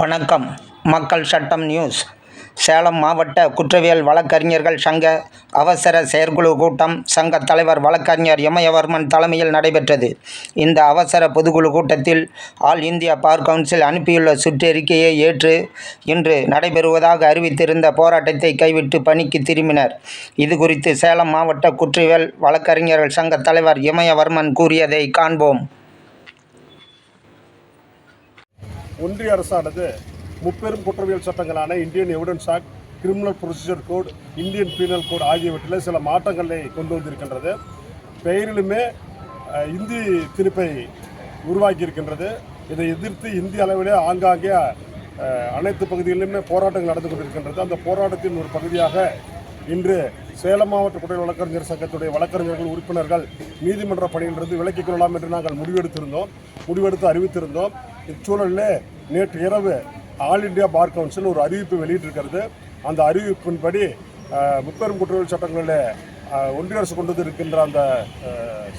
வணக்கம். மக்கள் சட்டம் நியூஸ். சேலம் மாவட்ட குற்றவியல் வழக்கறிஞர்கள் சங்க அவசர செயற்குழு கூட்டம் சங்க தலைவர் வழக்கறிஞர் இமயவர்மன் தலைமையில் நடைபெற்றது. இந்த அவசர பொதுக்குழு கூட்டத்தில் ஆல் இந்தியா பார் கவுன்சில் அனுப்பியுள்ள சுற்றறிக்கையை ஏற்று இன்று நடைபெறுவதாக அறிவித்திருந்த போராட்டத்தை கைவிட்டு பணிக்கு திரும்பினர். இது குறித்து சேலம் மாவட்ட குற்றவியல் வழக்கறிஞர்கள் சங்க தலைவர் இமயவர்மன் கூறியதை காண்போம். ஒன்றிய அரசானது முப்பெரும் குற்றவியல் சட்டங்களான Indian evidence act criminal procedure code Indian penal code ஆகியவற்றில் சில மாற்றங்களை கொண்டு வந்திருக்கின்றது. பெயரிலுமே இந்தி திருப்பை உருவாக்கி இருக்கின்றது இதை எதிர்த்து இந்திய அளவிலே ஆங்காங்கே அனைத்து பகுதிகளிலுமே போராட்டங்கள் நடந்து கொண்டிருக்கின்றது. அந்த போராட்டத்தின் ஒரு பகுதியாக இன்று சேலம் மாவட்ட குற்றவியல் வழக்கறிஞர் சங்கத்துடைய வழக்கறிஞர்கள் உறுப்பினர்கள் நீதிமன்ற பணியிலிருந்து விலக்கிக் கொள்ளலாம் என்று நாங்கள் முடிவெடுத்திருந்தோம். முடிவெடுத்து அறிவித்திருந்தோம். இச்சூழலில் நேற்று இரவு ஆல் இந்தியா பார் கவுன்சில் ஒரு அறிவிப்பு வெளியிட்டிருக்கிறது. அந்த அறிவிப்பின்படி முப்பெரும் குற்றவியல் சட்டங்களில் ஒன்றிய அரசு கொண்டு இருக்கின்ற அந்த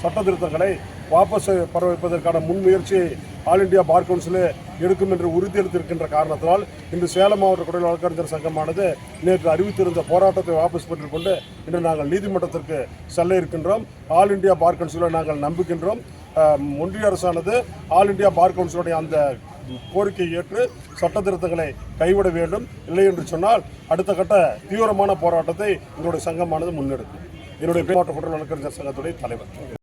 சட்ட திருத்தங்களை வாபஸ் பெற வைப்பதற்கான முன்முயற்சியை ஆல் இந்தியா பார் கவுன்சில் எடுக்கும் என்று உறுதியளித்திருக்கின்ற காரணத்தினால் இன்று சேலம் மாவட்ட குடல் வழக்கறிஞர் சங்கமானது நேற்று அறிவித்திருந்த போராட்டத்தை வாபஸ் பெற்றுக்கொண்டு இன்று நாங்கள் நீதிமன்றத்திற்கு செல்ல இருக்கின்றோம். ஆல் இந்தியா பார் கவுன்சிலை நாங்கள் நம்புகின்றோம். ஒன்றிய அரசானது ஆல் இந்தியா பார் கவுன்சிலுடைய அந்த கோரிக்கையை ஏற்று சட்ட திருத்தங்களை கைவிட வேண்டும். இல்லை என்று சொன்னால் அடுத்த கட்ட தீவிரமான போராட்டத்தை எங்களுடைய சங்கமானது முன்னெடுக்கும். என்னுடைய பேர் மாவட்ட குற்ற வழக்கறிஞர் சங்கத்துடைய தலைவர்.